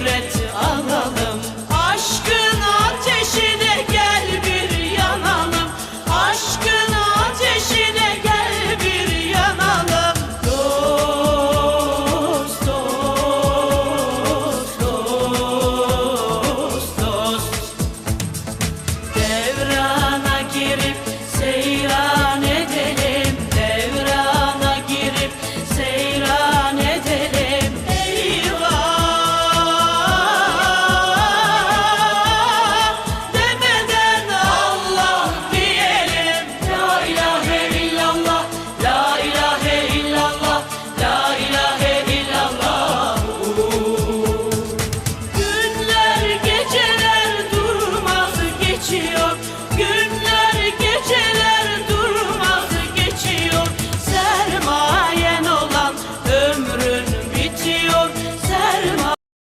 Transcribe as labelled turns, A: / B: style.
A: öğret ağalar